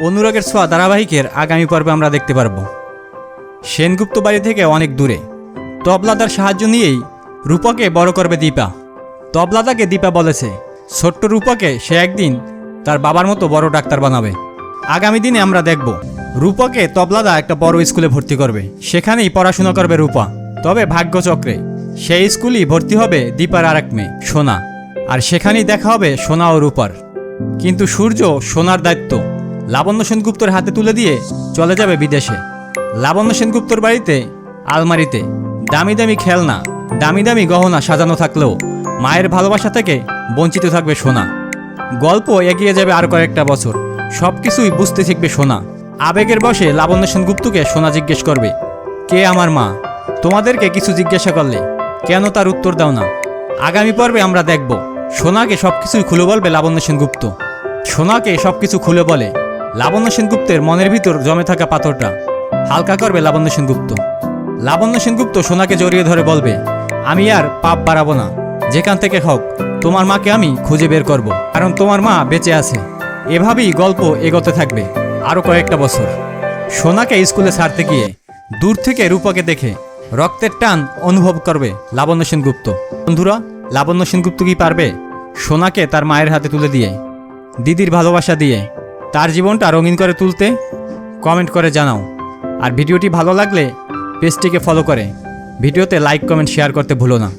অনুরাগের ছোঁয়া ধারাবাহিকের আগামী পর্বে আমরা দেখতে পারব। সেনগুপ্ত বাড়ি থেকে অনেক দূরে। তবলাদার সাহায্য নিয়েই রূপকে বড় করবে দীপা। তবলাদাকে দীপা বলেছে, ছোট্ট রূপকে সে একদিন তার বাবার মতো বড় ডাক্তার বানাবে। আগামী দিনে আমরা দেখব, রূপকে তবলাদা একটা বড় স্কুলে ভর্তি করবে। সেখানেই পড়াশোনা করবে রূপা। তবে ভাগ্যচক্রে, সেই স্কুলই ভর্তি হবে দীপার আর এক মেয়ে, সোনা। আর সেখানেই দেখা হবে সোনা ও রূপার। কিন্তু সূর্য সোনার দায়িত্ব। লাবণ্য সেনগুপ্তর হাতে তুলে দিয়ে চলে যাবে বিদেশে। লাবণ্য সেনগুপ্তর বাড়িতে, আলমারিতে। দামি দামি খেলনা, দামি দামি গহনা সাজানো থাকলেও মায়ের ভালোবাসা থেকে বঞ্চিত থাকবে সোনা। গল্প এগিয়ে যাবে আর কয়েকটা বছর। সব কিছুই বুঝতে শিখবে সোনা। আবেগের বসে লাবণ্য সেনগুপ্তকে সোনা জিজ্ঞেস করবে, কে আমার মা? তোমাদেরকে কিছু জিজ্ঞাসা করলে কেন তার উত্তর দাও না? আগামী পর্বে আমরা দেখব। সোনাকে সব কিছুই খুলে বলবে লাবণ্য সেনগুপ্ত। সোনাকে সব কিছু খুলে বলে লাবণ্য সেনগুপ্তের মনের ভিতর জমে থাকা পাথরটা হালকা করবে লাবণ্য সেনগুপ্ত। লাবণ্য সেনগুপ্ত সোনাকে জড়িয়ে ধরে বলবে, আমি আর পাপ বাড়াবো না। যেখান থেকে হোক, তোমার মাকে আমি খুঁজে বের করব, কারণ তোমার মা বেঁচে আছে। এভাবেই গল্প এগোতে থাকবে আরও কয়েকটা বছর। সোনাকে স্কুলে ছাড়তে গিয়ে দূর থেকে রূপকে দেখে রক্তের টান অনুভব করবে লাবণ্য সেনগুপ্ত। বন্ধুরা, লাবণ্য সেনগুপ্ত কি পারবে? সোনাকে তার মায়ের হাতে তুলে দিয়ে, দিদির ভালোবাসা দিয়ে তার জীবনটা রঙিন করে তুলতে কমেন্ট করে জানাও। আর ভিডিওটি ভালো লাগলে পেজটিকে ফলো করে। ভিডিওতে লাইক কমেন্ট শেয়ার করতে ভুলো না।